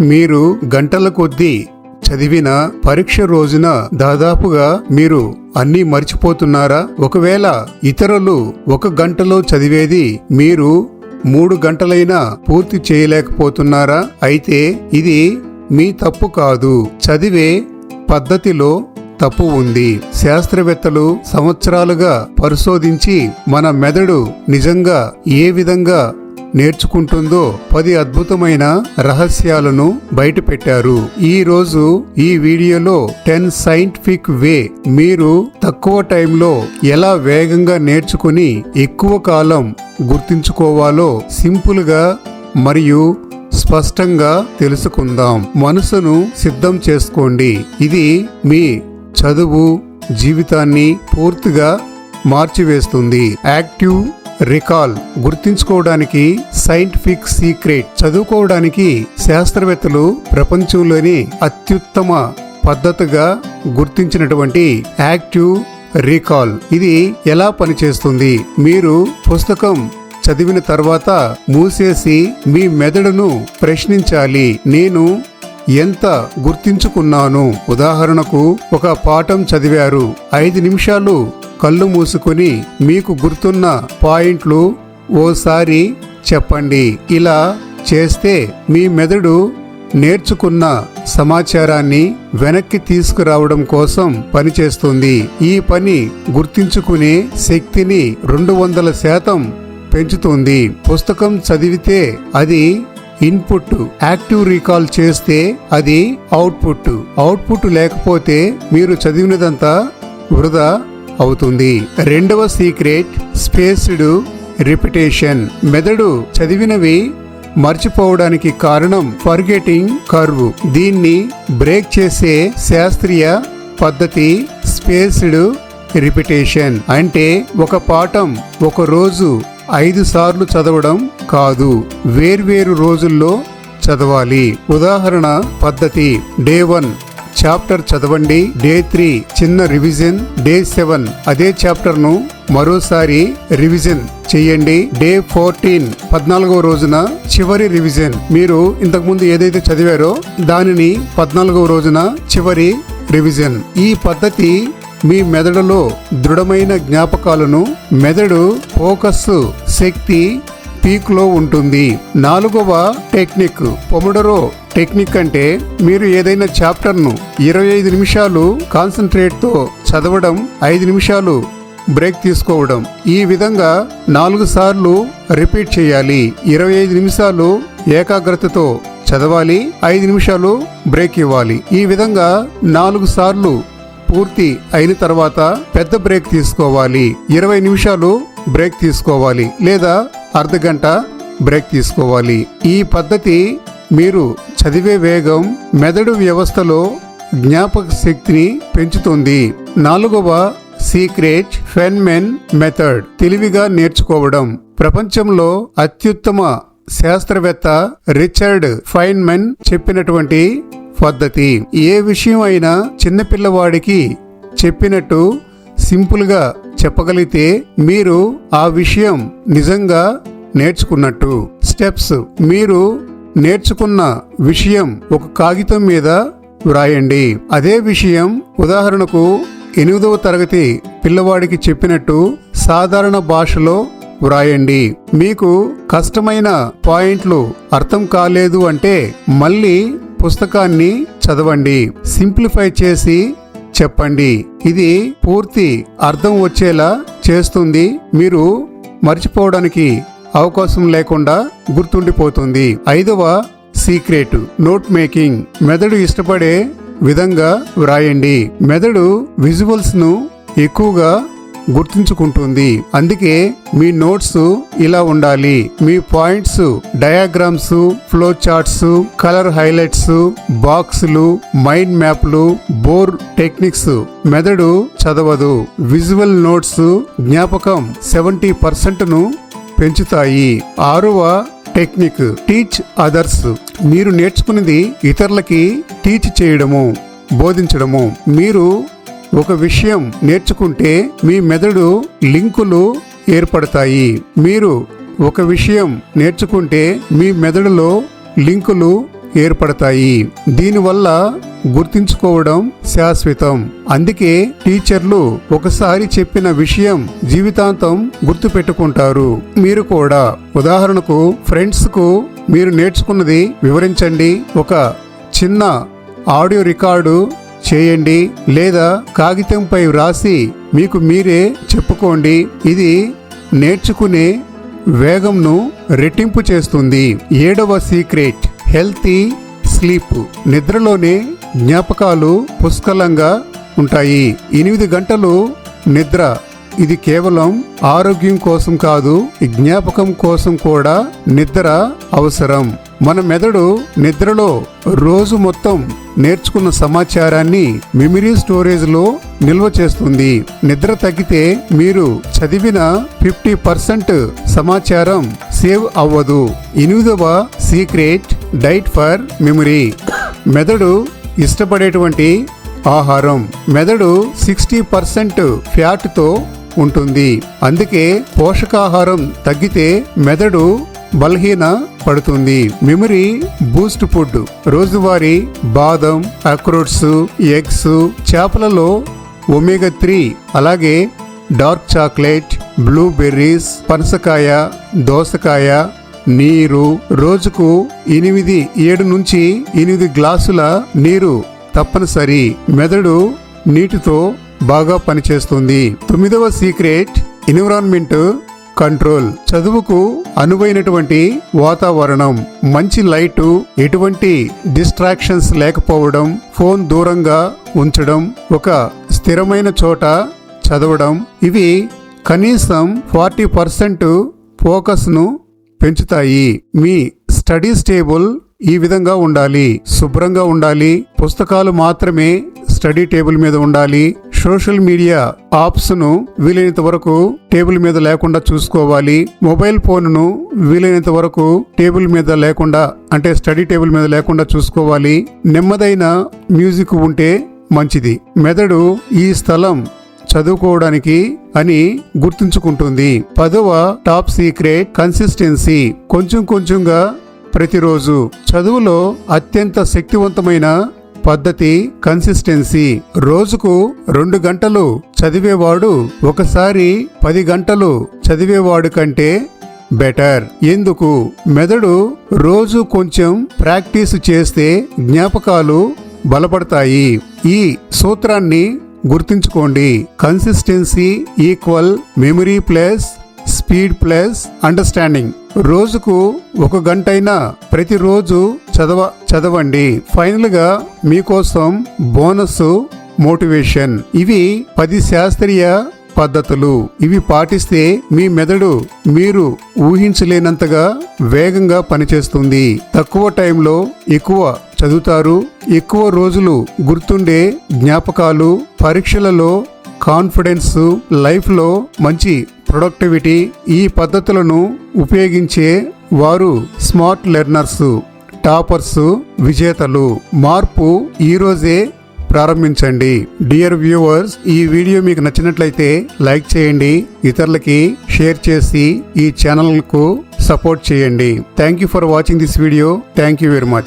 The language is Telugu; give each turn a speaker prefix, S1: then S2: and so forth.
S1: మీరు గంటల కొద్దీ చదివిన పరీక్ష రోజున దాదాపుగా మీరు అన్నీ మర్చిపోతున్నారా? ఒకవేళ ఇతరులు ఒక గంటలో చదివేది మీరు మూడు గంటలైనా పూర్తి చేయలేకపోతున్నారా? అయితే ఇది మీ తప్పు కాదు. చదివే పద్ధతిలో తప్పు ఉంది. శాస్త్రవేత్తలు సంవత్సరాలుగా పరిశోధించి మన మెదడు నిజంగా ఏ విధంగా నేర్చుకుంటుందో పది అద్భుతమైన రహస్యాలను బయటపెట్టారు. ఈ రోజు ఈ వీడియోలో టెన్ సైంటిఫిక్ వే మీరు తక్కువ టైంలో ఎలా వేగంగా నేర్చుకుని ఎక్కువ కాలం గుర్తుంచుకోవాలో సింపుల్గా మరియు స్పష్టంగా తెలుసుకుందాం. మనసును సిద్ధం చేసుకోండి. ఇది మీ చదువు జీవితాన్ని పూర్తిగా మార్చివేస్తుంది. యాక్టివ్ రికాల్ గుర్తించుకోవడానికి సైంటిఫిక్ సీక్రెట్ చదువుకోవడానికి శాస్త్రవేత్తలు ప్రపంచంలోని అత్యుత్తమ పద్ధతిగా గుర్తించినటువంటి యాక్టివ్ రీకాల్. ఇది ఎలా పనిచేస్తుంది? మీరు పుస్తకం చదివిన తర్వాత మూసేసి మీ మెదడును ప్రశ్నించాలి. నేను ఎంత గుర్తించుకున్నాను? ఉదాహరణకు ఒక పాఠం చదివారు. ఐదు నిమిషాలు కళ్ళు మూసుకొని మీకు గుర్తున్న పాయింట్లు ఓసారి చెప్పండి. ఇలా చేస్తే మీ మెదడు నేర్చుకున్న సమాచారాన్ని వెనక్కి తీసుకురావడం కోసం పనిచేస్తుంది. ఈ పని గుర్తించుకునే శక్తిని రెండు వందల శాతం పెంచుతుంది. పుస్తకం చదివితే అది ఇన్పుట్ యాక్టివ్ రీకాల్ చేస్తే అది అవుట్పుట్. అవుట్పుట్ లేకపోతే మీరు చదివినదంతా వృధా అవుతుంది. రెండవ సీక్రెట్ స్పేస్డ్ రిపిటేషన్. మెదడు చదివినవి మర్చిపోవడానికి కారణం ఫర్గెటింగ్ కర్వ్. దీన్ని బ్రేక్ చేసే శాస్త్రీయ పద్ధతి స్పేస్డ్ రిపిటేషన్. అంటే ఒక పాఠం ఒక రోజు ఐదు సార్లు చదవడం కాదు. వేర్వేరు రోజుల్లో చదవాలి. ఉదాహరణ పద్ధతి డే వన్ చాప్టర్ చదవండి. డే త్రీ చిన్న రివిజన్. డే సెవెన్ అదే చాప్టర్ను మరోసారి రివిజన్ చేయండి. డే ఫోర్టీన్ పద్నాలుగవ రోజున చివరి రివిజన్. మీరు ఇంతకుముందు ఏదైతే చదివారో దానిని పద్నాలుగవ రోజున చివరి రివిజన్. ఈ పద్ధతి మీ మెదడులో దృఢమైన జ్ఞాపకాలను మెదడు ఫోకస్ శక్తి పీక్లో ఉంటుంది. నాలుగవ టెక్నిక్ పొమడరో టెక్నిక్ అంటే మీరు ఏదైనా చాప్టర్ను ఇరవై ఐదు నిమిషాలు కాన్సన్ట్రేట్తో చదవడం ఐదు నిమిషాలు బ్రేక్ తీసుకోవడం. ఈ విధంగా నాలుగు సార్లు రిపీట్ చేయాలి. ఇరవై ఐదు నిమిషాలు ఏకాగ్రతతో చదవాలి ఐదు నిమిషాలు బ్రేక్ ఇవ్వాలి. ఈ విధంగా నాలుగు సార్లు పూర్తి అయిన తర్వాత పెద్ద బ్రేక్ తీసుకోవాలి. ఇరవై నిమిషాలు బ్రేక్ తీసుకోవాలి లేదా అర్ధ గంట బ్రేక్ తీసుకోవాలి. ఈ పద్ధతి మీరు చదివే వేగం మెదడు వ్యవస్థలో జ్ఞాపక శక్తిని పెంచుతుంది. నాలుగవ సీక్రెట్ ఫెన్మెన్ మెథడ్ తెలివిగా నేర్చుకోవడం. ప్రపంచంలో అత్యుత్తమ శాస్త్రవేత్త రిచర్డ్ ఫైన్మెన్ చెప్పినటువంటి పద్ధతి. ఏ విషయం అయినా చిన్నపిల్లవాడికి చెప్పినట్టు సింపుల్గా చెప్పగలిగితే మీరు ఆ విషయం నిజంగా నేర్చుకున్నట్టు. స్టెప్స్. మీరు నేర్చుకున్న విషయం ఒక కాగితం మీద వ్రాయండి. అదే విషయం ఉదాహరణకు ఎనిమిదవ తరగతి పిల్లవాడికి చెప్పినట్టు సాధారణ భాషలో వ్రాయండి. మీకు కష్టమైన పాయింట్లు అర్థం కాలేదు అంటే మళ్ళీ పుస్తకాన్ని చదవండి. సింప్లిఫై చేసి చెప్పండి. ఇది పూర్తి అర్థం వచ్చేలా చేస్తుంది. మీరు మర్చిపోవడానికి అవకాశం లేకుండా గుర్తుండిపోతుంది. ఐదవ సీక్రెట్ నోట్ మేకింగ్. మెదడు ఇష్టపడే విధంగా వ్రాయండి. మెదడు విజువల్స్ను ఎక్కువగా గుర్తుంచుకుంటుంది. అందుకే మీ నోట్స్ ఇలా ఉండాలి. మీ points diagrams flow charts colour highlights బాక్సులు మైండ్ మ్యాప్లు బోర్ టెక్నిక్స్ మెదడు చదవదు. విజువల్ నోట్స్ జ్ఞాపకం సెవెంటీ పర్సెంట్ను పెంచుతాయి. ఆరవ టెక్నిక్ టీచ్ అదర్స్. మీరు నేర్చుకున్నది ఇతరులకి టీచ్ చేయడము బోధించడము. మీరు ఒక విషయం నేర్చుకుంటే మీ మెదడు లింకులు ఏర్పడతాయి. మీరు ఒక విషయం నేర్చుకుంటే మీ మెదడులో లింకులు ఏర్పడతాయి. దీనివల్ల గుర్తించుకోవడం శాశ్వతం. అందుకే టీచర్లు ఒకసారి చెప్పిన విషయం జీవితాంతం గుర్తుపెట్టుకుంటారు. మీరు కూడా ఉదాహరణకు ఫ్రెండ్స్కు మీరు నేర్చుకున్నది వివరించండి. ఒక చిన్న ఆడియో రికార్డు చేయండి లేదా కాగితంపై వ్రాసి మీకు మీరే చెప్పుకోండి. ఇది నేర్చుకునే వేగంను రెట్టింపు చేస్తుంది. ఏడవ సీక్రెట్ హెల్తీ స్లీప్. నిద్రలోనే జ్ఞాపకాలు పుష్కలంగా ఉంటాయి. ఎనిమిది గంటలు నిద్ర. ఇది కేవలం ఆరోగ్యం కోసం కాదు జ్ఞాపకం కోసం కూడా నిద్ర అవసరం. మన మెదడు నిద్రలో రోజు మొత్తం నేర్చుకున్న సమాచారాన్ని మెమరీ స్టోరేజ్లో నిల్వ చేస్తుంది. నిద్ర తగ్గితే మీరు చదివిన ఫిఫ్టీ పర్సెంట్ సమాచారం సేవ్ అవ్వదు. ఎనిమిదవ సీక్రెట్ డైట్ ఫర్ మెమరీ మెదడు ఇష్టపడేటువంటి ఆహారం. మెదడు సిక్స్టీ పర్సెంట్ ఫ్యాట్తో ఉంటుంది. అందుకే పోషకాహారం తగ్గితే మెదడు బలహీన పడుతుంది. మెమరీ బూస్ట్ ఫుడ్ రోజువారీ బాదం అక్రోట్స్ ఎగ్స్ చేపలలో ఒమేగా త్రీ అలాగే డార్క్ చాక్లెట్ బ్లూబెర్రీస్ పనసకాయ దోసకాయ నీరు. రోజుకు ఎనిమిది ఏడు నుంచి ఎనిమిది గ్లాసుల నీరు తప్పనిసరి. మెదడు నీటితో బాగా పనిచేస్తుంది. తొమ్మిదవ సీక్రెట్ ఎన్విరాన్మెంట్ కంట్రోల్. చదువుకు అనువైనటువంటి వాతావరణం మంచి లైటు ఎటువంటి డిస్ట్రాక్షన్స్ లేకపోవడం ఫోన్ దూరంగా ఉంచడం ఒక స్థిరమైన చోట చదవడం ఇవి కనీసం ఫార్టీ పర్సెంట్ ఫోకస్ను పెంచుతాయి. మీ స్టడీస్ టేబుల్ ఈ విధంగా ఉండాలి శుభ్రంగా ఉండాలి పుస్తకాలు మాత్రమే స్టడీ టేబుల్ మీద ఉండాలి. సోషల్ మీడియా ఆప్స్ను వీలైనంత వరకు టేబుల్ మీద లేకుండా చూసుకోవాలి. మొబైల్ ఫోన్ను వీలైనంత వరకు టేబుల్ మీద లేకుండా అంటే స్టడీ టేబుల్ మీద లేకుండా చూసుకోవాలి. నెమ్మదైన మ్యూజిక్ ఉంటే మంచిది. మెదడు ఈ స్థలం చదువుకోవడానికి అని గుర్తుంచుకుంటుంది. పదవ టాప్ సీక్రెట్ కన్సిస్టెన్సీ కొంచెం కొంచెంగా ప్రతిరోజు. చదువులో అత్యంత శక్తివంతమైన పద్ధతి కన్సిస్టెన్సీ రోజుకు రెండు గంటలు చదివేవాడు ఒకసారి పది గంటలు చదివేవాడు కంటే బెటర్ ఎందుకు? మెదడు రోజు కొంచెం ప్రాక్టీస్ చేస్తే జ్ఞాపకాలు బలపడతాయి. ఈ సూత్రాన్ని గుర్తుంచుకోండి. Consistency equal memory plus speed plus understanding రోజుకు ఒక గంటైనా ప్రతిరోజు చదవ చదవండి. ఫైనల్గా మీకోసం బోనస్ మోటివేషన్. ఇవి పది శాస్త్రీయ పద్ధతులు. ఇవి పాటిస్తే మీ మెదడు మీరు ఊహించలేనంతగా వేగంగా పనిచేస్తుంది. తక్కువ టైంలో ఎక్కువ చదువుతారు. ఎక్కువ రోజులు గుర్తుండే జ్ఞాపకాలు పరీక్షలలో కాన్ఫిడెన్స్ లైఫ్లో మంచి ప్రొడక్టివిటీ ఈ పద్ధతులను ఉపయోగించే వారు స్మార్ట్ లెర్నర్స్. టాపర్స్ విజేతలు. మార్పు ఈరోజే ప్రారంభించండి. డియర్ వ్యూవర్స్ ఈ వీడియో మీకు నచ్చినట్లయితే లైక్ చేయండి. ఇతరులకి షేర్ చేసి ఈ ఛానల్కు సపోర్ట్ చేయండి. Thank you for watching this video thank you very much